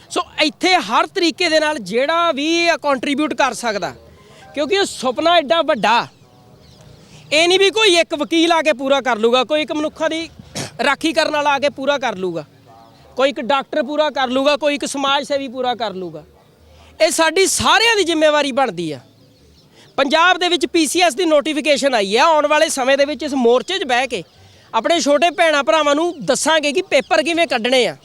ਸੋ ਇੱਥੇ ਹਰ ਤਰੀਕੇ ਦੇ ਨਾਲ ਜਿਹੜਾ ਵੀ ਕੰਟਰੀਬਿਊਟ ਕਰ ਸਕਦਾ, ਕਿਉਂਕਿ ਇਹ ਸੁਪਨਾ ਐਡਾ ਵੱਡਾ, ਇਹ ਨਹੀਂ ਵੀ ਕੋਈ ਇੱਕ ਵਕੀਲ ਆ ਕੇ ਪੂਰਾ ਕਰ ਲੂਗਾ ਕੋਈ ਇੱਕ ਮਨੁੱਖਾਂ ਦੀ ਰਾਖੀ ਕਰਨ ਵਾਲਾ ਆ ਕੇ ਪੂਰਾ ਕਰ ਲੂਗਾ ਕੋਈ ਇੱਕ ਡਾਕਟਰ ਪੂਰਾ ਕਰ ਲੂਗਾ ਕੋਈ ਇੱਕ ਸਮਾਜ ਸੇਵੀ ਪੂਰਾ ਕਰ ਲੂਗਾ ਇਹ ਸਾਡੀ ਸਾਰਿਆਂ ਦੀ ਜ਼ਿੰਮੇਵਾਰੀ ਬਣਦੀ ਆ। ਪੰਜਾਬ ਦੇ ਵਿੱਚ ਪੀਸੀਐਸ ਦੀ ਨੋਟੀਫਿਕੇਸ਼ਨ ਆਈ ਹੈ। ਆਉਣ ਵਾਲੇ ਸਮੇਂ ਦੇ ਵਿੱਚ ਇਸ ਮੋਰਚੇ 'ਚ ਬਹਿ ਕੇ ਆਪਣੇ ਛੋਟੇ ਭੈਣਾ ਭਰਾਵਾਂ ਨੂੰ ਦੱਸਾਂਗੇ ਕਿ ਪੇਪਰ ਕਿਵੇਂ ਕੱਢਣੇ ਆ।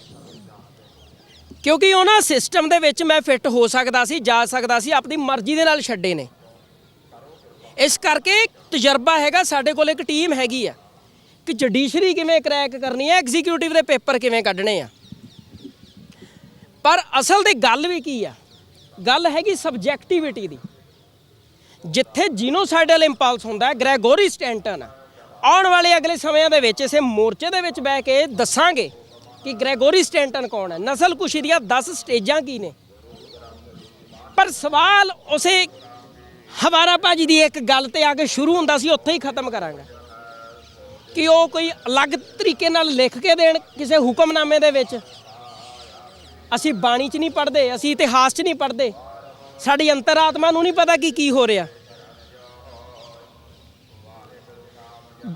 ਕਿਉਂਕਿ ਉਹਨਾਂ ਸਿਸਟਮ ਦੇ ਵਿੱਚ ਮੈਂ ਫਿੱਟ ਹੋ ਸਕਦਾ ਸੀ, ਜਾ ਸਕਦਾ ਸੀ, ਆਪਣੀ ਮਰਜ਼ੀ ਦੇ ਨਾਲ ਛੱਡੇ ਨੇ। ਇਸ ਕਰਕੇ ਤਜਰਬਾ ਹੈਗਾ, ਸਾਡੇ ਕੋਲ ਇੱਕ ਟੀਮ ਹੈਗੀ ਆ ਕਿ ਜੁਡੀਸ਼ਰੀ ਕਿਵੇਂ ਕਰੈਕ ਕਰਨੀ ਹੈ ਐਗਜ਼ੀਕਿਊਟਿਵ ਦੇ ਪੇਪਰ ਕਿਵੇਂ ਕੱਢਣੇ ਆ। ਪਰ ਅਸਲ ਤੇ ਗੱਲ ਵੀ ਕੀ ਆ? ਗੱਲ ਹੈਗੀ ਸਬਜੈਕਟਿਵਿਟੀ ਦੀ। ਜਿੱਥੇ ਜੀਨੋਸਾਈਡਲ ਇੰਪਲਸ ਹੁੰਦਾ ਹੈ, ਗ੍ਰੈਗੋਰੀ ਸਟੈਂਟਨ ਆਉਣ ਵਾਲੇ ਅਗਲੇ ਸਮਿਆਂ ਦੇ ਵਿੱਚ ਇਸੇ ਮੋਰਚੇ ਦੇ ਵਿੱਚ ਬਹਿ ਕੇ ਦੱਸਾਂਗੇ ਕਿ ਗ੍ਰੈਗੋਰੀ ਸਟੈਂਟਨ ਕੌਣ ਹੈ। ਨਸਲਕੁਸ਼ੀ ਦੀਆਂ 10 ਸਟੇਜਾਂ ਕੀ ਨੇ? ਪਰ ਸਵਾਲ ਉਸੇ ਹਵਾਰਾ ਭਾਜੀ ਦੀ ਇੱਕ ਗੱਲ ਤੇ ਆ ਕੇ ਸ਼ੁਰੂ ਹੁੰਦਾ ਸੀ, ਉੱਥੇ ਹੀ ਖਤਮ ਕਰਾਂਗਾ। ਕਿ ਉਹ ਕੋਈ ਅਲੱਗ ਤਰੀਕੇ ਨਾਲ ਲਿਖ ਕੇ ਦੇਣ ਕਿਸੇ ਹੁਕਮਨਾਮੇ ਦੇ ਵਿੱਚ। ਅਸੀਂ ਬਾਣੀ 'ਚ ਨਹੀਂ ਪੜ੍ਹਦੇ, ਅਸੀਂ ਇਤਿਹਾਸ 'ਚ ਨਹੀਂ ਪੜ੍ਹਦੇ। ਸਾਡੀ ਅੰਤਰਾਤਮਾ ਨੂੰ ਨਹੀਂ ਪਤਾ ਕਿ ਕੀ ਹੋ ਰਿਹਾ।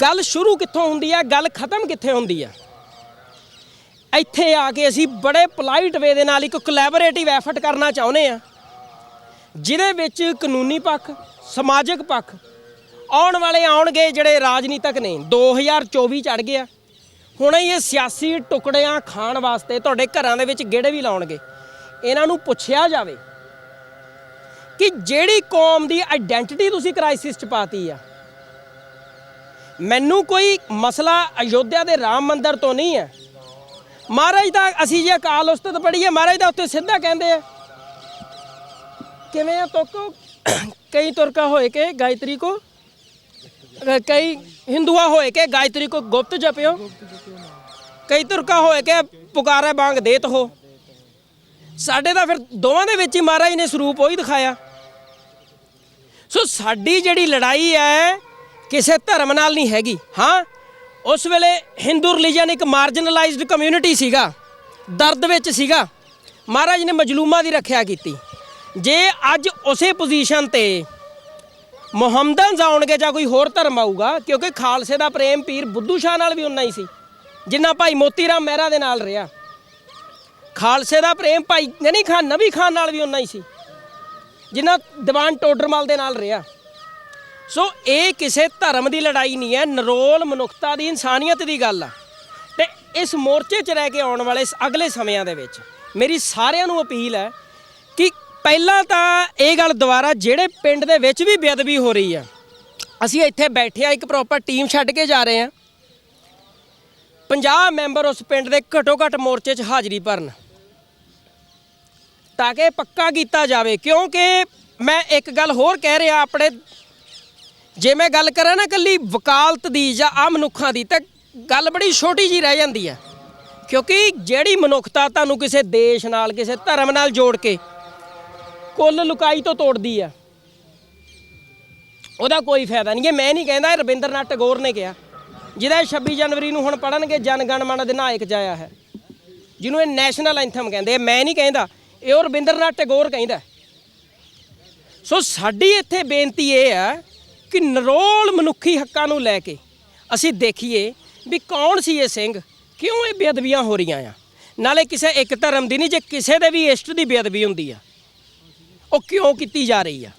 ਗੱਲ ਸ਼ੁਰੂ ਕਿੱਥੋਂ ਹੁੰਦੀ ਹੈ, ਗੱਲ ਖਤਮ ਕਿੱਥੇ ਹੁੰਦੀ ਹੈ? ਇੱਥੇ ਆ ਕੇ ਅਸੀਂ ਬੜੇ ਪੋਲਾਈਟ ਵੇ ਦੇ ਨਾਲ ਇੱਕ ਕੋਲੈਬੋਰੇਟਿਵ ਐਫਰਟ ਕਰਨਾ ਚਾਹੁੰਦੇ ਆ ਜਿਹਦੇ ਵਿੱਚ ਕਾਨੂੰਨੀ ਪੱਖ, ਸਮਾਜਿਕ ਪੱਖ ਆਉਣ ਵਾਲੇ ਆਉਣਗੇ ਜਿਹੜੇ ਰਾਜਨੀਤਿਕ ਨੇ। 2024 ਚੜ ਗਿਆ। ਹੁਣ ਇਹ ਸਿਆਸੀ ਟੁਕੜਿਆਂ ਖਾਣ ਵਾਸਤੇ ਤੁਹਾਡੇ ਘਰਾਂ ਦੇ ਵਿੱਚ ਗੇੜੇ ਵੀ ਲਾਉਣਗੇ। ਇਹਨਾਂ ਨੂੰ ਪੁੱਛਿਆ ਜਾਵੇ ਕਿ ਜਿਹੜੀ ਕੌਮ ਦੀ ਆਇਡੈਂਟੀਟੀ ਤੁਸੀਂ ਕ੍ਰਾਈਸਿਸ ਚ ਪਾਤੀ ਆ। ਮੈਨੂੰ ਕੋਈ ਮਸਲਾ ਅਯੋਧਿਆ ਦੇ ਰਾਮ ਮੰਦਿਰ ਤੋਂ ਨਹੀਂ ਹੈ। ਮਹਾਰਾਜ ਦਾ ਅਸੀਂ ਜੇ ਅਕਾਲ ਉਸਤਤ ਪੜ੍ਹੀਏ ਮਹਾਰਾਜ ਦਾ ਉੱਤੇ ਸਿੱਧਾ ਕਹਿੰਦੇ ਆ। ਕਿਵੇਂ ਆ ਤੋਕੋ? ਕਈ ਤੁਰਕਾ ਹੋਏ ਕੇ ਗਾਇਤਰੀ ਕੋ? ਅ, ਕਈ ਹਿੰਦੂਆ ਹੋਏ ਕੇ ਗਾਇਤਰੀ ਕੋ ਗੁਪਤ ਜਪਿਓ? ਕਈ ਤੁਰਕਾ ਹੋਏ ਕੇ ਪੁਕਾਰੇ ਬਾੰਗ ਦੇਤ ਹੋ। ਸਾਡੇ ਤਾਂ ਫਿਰ ਦੋਵਾਂ ਦੇ ਵਿੱਚ ਹੀ ਮਹਾਰਾਜ ਨੇ ਸਰੂਪ ਉਹੀ ਦਿਖਾਇਆ। ਸੋ ਸਾਡੀ ਜਿਹੜੀ ਲੜਾਈ ਹੈ, ਕਿਸੇ ਧਰਮ ਨਾਲ ਨਹੀਂ ਹੈਗੀ। ਹਾਂ, ਉਸ ਵੇਲੇ ਹਿੰਦੂ ਰਿਲੀਜੀਅਨ ਇੱਕ ਮਾਰਜਨਲਾਈਜ਼ਡ ਕਮਿਊਨਿਟੀ ਸੀਗਾ। ਦਰਦ ਵਿੱਚ ਸੀਗਾ। ਮਹਾਰਾਜ ਨੇ ਮਜਲੂਮਾਂ ਦੀ ਰੱਖਿਆ ਕੀਤੀ। ਜੇ ਅੱਜ ਉਸੇ ਪੋਜੀਸ਼ਨ ਤੇ ਮੁਹੰਮਦਨਸ ਆਉਣਗੇ ਜਾਂ ਕੋਈ ਹੋਰ ਧਰਮ ਆਊਗਾ, ਕਿਉਂਕਿ ਖਾਲਸੇ ਦਾ ਪ੍ਰੇਮ ਪੀਰ ਬੁੱਧੂ ਸ਼ਾਹ ਨਾਲ ਵੀ ਉਨਾ ਹੀ ਸੀ, ਜਿੰਨਾ ਭਾਈ ਮੋਤੀ ਰਾਮ ਮਹਿਰਾ ਦੇ ਨਾਲ ਰਿਹਾ। ਖਾਲਸੇ ਦਾ ਪ੍ਰੇਮ ਭਾਈ ਗਨੀ ਖਾਨ ਨਬੀ ਖਾਨ ਨਾਲ ਵੀ ਉਨਾ ਹੀ ਸੀ। ਜਿੰਨਾ ਦੀਵਾਨ ਟੋਡਰਮਲ ਦੇ ਨਾਲ ਰਿਹਾ। ਸੋ ਇਹ ਕਿਸੇ ਧਰਮ ਦੀ ਲੜਾਈ ਨਹੀਂ ਹੈ, ਨਰੋਲ ਮਨੁੱਖਤਾ ਦੀ ਇਨਸਾਨੀਅਤ ਦੀ ਗੱਲ ਆ। ਤੇ ਇਸ ਮੋਰਚੇ 'ਚ ਰਹਿ ਕੇ ਆਉਣ ਵਾਲੇ ਅਗਲੇ ਸਮਿਆਂ ਦੇ ਵਿੱਚ ਮੇਰੀ ਸਾਰਿਆਂ ਨੂੰ ਅਪੀਲ ਹੈ ਕਿ ਪਹਿਲਾਂ ਤਾਂ ਇਹ ਗੱਲ ਦੁਬਾਰਾ ਜਿਹੜੇ ਪਿੰਡ ਦੇ ਵਿੱਚ ਵੀ ਬੇਅਦਬੀ ਹੋ ਰਹੀ ਆ, ਅਸੀਂ ਇੱਥੇ ਬੈਠੇ ਆ ਇੱਕ ਪ੍ਰੋਪਰ ਟੀਮ ਛੱਡ ਕੇ ਜਾ ਰਹੇ ਆ 50 ਮੈਂਬਰ ਉਸ ਪਿੰਡ ਦੇ ਘੱਟੋ ਘੱਟ ਮੋਰਚੇ 'ਚ ਹਾਜ਼ਰੀ ਭਰਨ। ਤਾਂ ਕਿ ਪੱਕਾ ਕੀਤਾ ਜਾਵੇ, ਕਿਉਂਕਿ ਮੈਂ ਇੱਕ ਗੱਲ ਹੋਰ ਕਹਿ ਰਿਹਾ ਆਪਣੇ, ਜੇ ਮੈਂ ਗੱਲ ਕਰਾਂ ਨਾ ਕੱਲੀ ਵਕਾਲਤ ਦੀ ਜਾਂ ਆ ਮਨੁੱਖਾਂ ਦੀ, ਤਾਂ ਗੱਲ ਬੜੀ ਛੋਟੀ ਜੀ ਰਹਿ ਜਾਂਦੀ ਹੈ। ਕਿਉਂਕਿ ਜਿਹੜੀ ਮਨੁੱਖਤਾ ਤੁਹਾਨੂੰ ਕਿਸੇ ਦੇਸ਼ ਨਾਲ, ਕਿਸੇ ਧਰਮ ਨਾਲ ਜੋੜ ਕੇ ਕੁੱਲ ਲੁਕਾਈ ਤੋਂ ਤੋੜਦੀ ਆ ਉਹਦਾ ਕੋਈ ਫਾਇਦਾ ਨਹੀਂ। ਇਹ ਮੈਂ ਨਹੀਂ ਕਹਿੰਦਾ, ਇਹ ਰਵਿੰਦਰਨਾਥ ਟੈਗੋਰ ਨੇ ਕਿਹਾ, ਜਿਹਦਾ ਇਹ 26 ਜਨਵਰੀ ਨੂੰ ਹੁਣ ਪੜਨਗੇ ਜਨ ਗਣ ਮਨ ਜਾਇਆ ਹੈ, ਜਿਹਨੂੰ ਇਹ ਨੈਸ਼ਨਲ ਐਂਥਮ ਕਹਿੰਦੇ ਆ। ਮੈਂ ਨਹੀਂ ਕਹਿੰਦਾ ਇਹ ਉਹ ਰਵਿੰਦਰਨਾਥ ਟੈਗੋਰ ਕਹਿੰਦਾ ਸੋ ਸਾਡੀ ਇੱਥੇ ਬੇਨਤੀ ਇਹ ਆ ਕਿ ਨਰੋਲ ਮਨੁੱਖੀ ਹੱਕਾਂ ਨੂੰ ਲੈ ਕੇ ਅਸੀਂ ਦੇਖੀਏ ਵੀ ਕੌਣ ਸੀ ਇਹ ਸਿੰਘ, ਕਿਉਂ ਇਹ ਬੇਅਦਬੀਆਂ ਹੋ ਰਹੀਆਂ ਆ। ਨਾਲੇ ਕਿਸੇ ਇੱਕ ਧਰਮ ਦੀ ਨਹੀਂ, ਜੇ ਕਿਸੇ ਦੇ ਵੀ ਇਸ਼ਟ ਦੀ ਬੇਅਦਬੀ ਹੁੰਦੀ ਆ, ਉਹ ਕਿਉਂ ਕੀਤੀ ਜਾ ਰਹੀ ਆ।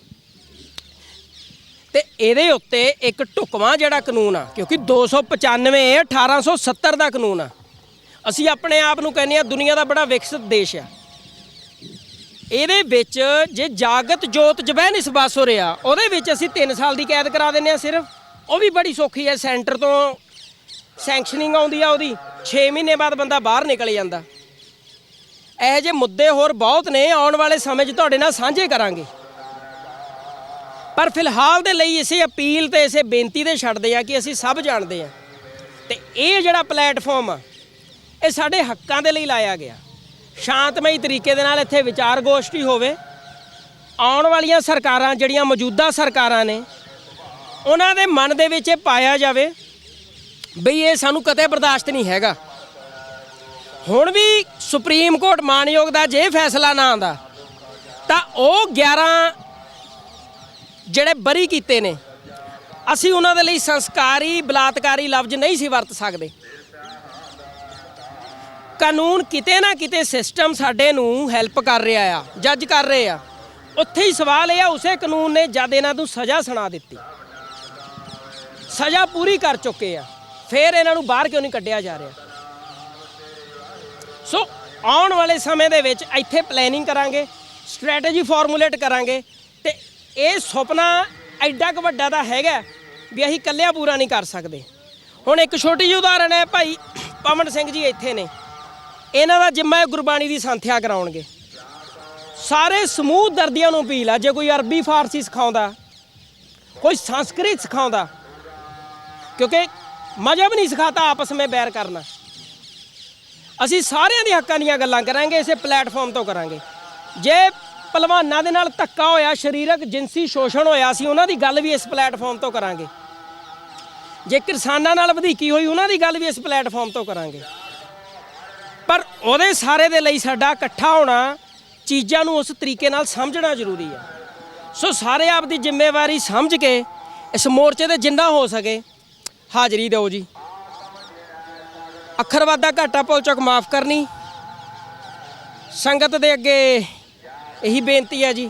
ਤੇ ਇਹਦੇ ਉੱਤੇ ਇੱਕ ਢੁਕਵਾਂ ਜਿਹੜਾ ਕਾਨੂੰਨ ਆ, ਕਿਉਂਕਿ 295 1870 ਦਾ ਕਾਨੂੰਨ ਆ। ਅਸੀਂ ਆਪਣੇ ਆਪ ਨੂੰ ਕਹਿੰਦੇ ਆ, ਦੁਨੀਆ ਦਾ ਬੜਾ ਵਿਕਸਿਤ ਦੇਸ਼ ਆ। ਇਹਦੇ ਵਿੱਚ ਜੇ ਜਾਗਤ ਜੋਤ ਜਬਹਿ ਇਸ ਬਸ ਹੋ ਰਿਹਾ ਉਹਦੇ ਵਿੱਚ ਅਸੀਂ 3 ਸਾਲ ਦੀ ਕੈਦ ਕਰਾ ਦਿੰਨੇ ਆ ਸਿਰਫ। ਉਹ ਵੀ ਬੜੀ ਸੌਖੀ ਹੈ, ਸੈਂਟਰ ਤੋਂ ਸੈਂਕਸ਼ਨਿੰਗ ਆਉਂਦੀ ਆ ਉਹਦੀ 6 ਮਹੀਨੇ ਬਾਅਦ ਬੰਦਾ ਬਾਹਰ ਨਿਕਲ ਜਾਂਦਾ। ਇਹੋ ਜਿਹੇ ਮੁੱਦੇ ਹੋਰ ਬਹੁਤ ਨੇ, ਆਉਣ ਵਾਲੇ ਸਮੇਂ 'ਚ ਤੁਹਾਡੇ ਨਾਲ ਸਾਂਝੇ ਕਰਾਂਗੇ। ਪਰ ਫਿਲਹਾਲ ਦੇ ਲਈ ਇਸੇ ਅਪੀਲ ਤੇ, ਇਸੇ ਬੇਨਤੀ ਦੇ ਛੱਡਦੇ ਆ ਕਿ ਅਸੀਂ ਸਭ ਜਾਣਦੇ ਆ ਤੇ ਇਹ ਜਿਹੜਾ ਪਲੇਟਫਾਰਮ ਆ, ਇਹ ਸਾਡੇ ਹੱਕਾਂ ਦੇ ਲਈ ਲਾਇਆ ਗਿਆ। ਸ਼ਾਂਤਮਈ ਤਰੀਕੇ ਦੇ ਨਾਲ ਇੱਥੇ ਵਿਚਾਰ ਗੋਸ਼ਟੀ ਹੋਵੇ। ਆਉਣ ਵਾਲੀਆਂ ਸਰਕਾਰਾਂ, ਜਿਹੜੀਆਂ ਮੌਜੂਦਾ ਸਰਕਾਰਾਂ ਨੇ, ਉਹਨਾਂ ਦੇ ਮਨ ਦੇ ਵਿੱਚ ਇਹ ਪਾਇਆ ਜਾਵੇ ਬਈ ਇਹ ਸਾਨੂੰ ਕਦੇ ਬਰਦਾਸ਼ਤ ਨਹੀਂ ਹੈਗਾ। ਹੁਣ ਵੀ ਸੁਪਰੀਮ ਕੋਰਟ ਮਾਨਯੋਗ ਦਾ ਜੇ ਫੈਸਲਾ ਨਾ ਆਂਦਾ ਤਾਂ ਉਹ 11 ਜਿਹੜੇ ਬਰੀ ਕੀਤੇ ਨੇ, ਅਸੀਂ ਉਹਨਾਂ ਦੇ ਲਈ ਸੰਸਕਾਰੀ, ਬਲਾਤਕਾਰੀ ਲਫ਼ਜ਼ ਨਹੀਂ ਸੀ ਵਰਤ ਸਕਦੇ। ਕਾਨੂੰਨ ਕਿਤੇ ਨਾ ਕਿਤੇ ਸਿਸਟਮ ਸਾਡੇ ਨੂੰ ਹੈਲਪ ਕਰ ਰਿਹਾ ਆ, ਜੱਜ ਕਰ ਰਹੇ ਆ। ਉੱਥੇ ਹੀ ਸਵਾਲ ਇਹ ਆ, ਉਸੇ ਕਾਨੂੰਨ ਨੇ ਜਦ ਇਹਨਾਂ ਨੂੰ ਸਜ਼ਾ ਸੁਣਾ ਦਿੱਤੀ। ਸਜ਼ਾ ਪੂਰੀ ਕਰ ਚੁੱਕੇ ਆ, ਫਿਰ ਇਹਨਾਂ ਨੂੰ ਬਾਹਰ ਕਿਉਂ ਨਹੀਂ ਕੱਢਿਆ ਜਾ ਰਿਹਾ? ਸੋ, ਆਉਣ ਵਾਲੇ ਸਮੇਂ ਦੇ ਵਿੱਚ ਇੱਥੇ ਪਲੈਨਿੰਗ ਕਰਾਂਗੇ ਸਟ੍ਰੈਟਜੀ ਫਾਰਮੂਲੇਟ ਕਰਾਂਗੇ ਤੇ ਇਹ ਸੁਪਨਾ ਐਡਾ ਕੁ ਵੱਡਾ ਤਾਂ ਹੈਗਾ ਵੀ ਅਸੀਂ ਇਕੱਲਿਆਂ ਪੂਰਾ ਨਹੀਂ ਕਰ ਸਕਦੇ। ਹੁਣ ਇੱਕ ਛੋਟੀ ਜਿਹੀ ਉਦਾਹਰਣ ਹੈ, ਭਾਈ ਪਵਨ ਸਿੰਘ ਜੀ ਇੱਥੇ ਨੇ। ਇਹਨਾਂ ਦਾ ਜਿੰਮਾ ਹੈ ਗੁਰਬਾਣੀ ਦੀ ਸੰਥਿਆ ਕਰਾਉਣਗੇ। ਸਾਰੇ ਸਮੂਹ ਦਰਦੀਆਂ ਨੂੰ ਅਪੀਲ ਆ, ਜੇ ਕੋਈ ਅਰਬੀ, ਫਾਰਸੀ ਸਿਖਾਉਂਦਾ, ਕੋਈ ਸੰਸਕ੍ਰਿਤ ਸਿਖਾਉਂਦਾ, ਕਿਉਂਕਿ ਮਜ਼ਹਬ ਨਹੀਂ ਸਿਖਾਤਾ ਆਪਸ ਵਿੱਚ ਬੈਰ ਕਰਨਾ। ਅਸੀਂ ਸਾਰਿਆਂ ਦੇ ਹੱਕਾਂ ਦੀਆਂ ਗੱਲਾਂ ਕਰਾਂਗੇ, ਇਸੇ ਪਲੇਟਫਾਰਮ ਤੋਂ ਕਰਾਂਗੇ। ਜੇ ਪਹਿਲਵਾਨਾਂ ਦੇ ਨਾਲ ਧੱਕਾ ਹੋਇਆ, ਸਰੀਰਕ ਜਿੰਸੀ ਸ਼ੋਸ਼ਣ ਹੋਇਆ ਸੀ ਉਹਨਾਂ ਦੀ ਗੱਲ ਵੀ ਇਸ ਪਲੇਟਫਾਰਮ ਤੋਂ ਕਰਾਂਗੇ। ਜੇ ਕਿਸਾਨਾਂ ਨਾਲ ਵਧੀਕੀ ਹੋਈ, ਉਹਨਾਂ ਦੀ ਗੱਲ ਵੀ ਇਸ ਪਲੇਟਫਾਰਮ ਤੋਂ ਕਰਾਂਗੇ। ਪਰ ਉਹਦੇ ਸਾਰੇ ਦੇ ਲਈ ਸਾਡਾ ਇਕੱਠਾ ਹੋਣਾ ਚੀਜ਼ਾਂ ਨੂੰ ਉਸ ਤਰੀਕੇ ਨਾਲ ਸਮਝਣਾ ਜ਼ਰੂਰੀ ਹੈ। ਸੋ ਸਾਰੇ ਆਪ ਦੀ ਜ਼ਿੰਮੇਵਾਰੀ ਸਮਝ ਕੇ ਇਸ ਮੋਰਚੇ ਤੇ ਜਿੰਨਾ ਹੋ ਸਕੇ। ਹਾਜ਼ਰੀ ਦਿਓ ਜੀ। ਅੱਖਰ ਘਾਟਾ ਭੁੱਲ ਚੁੱਕ ਮਾਫ ਕਰਨੀ। ਸੰਗਤ ਦੇ ਅੱਗੇ ਇਹੀ ਬੇਨਤੀ ਹੈ ਜੀ।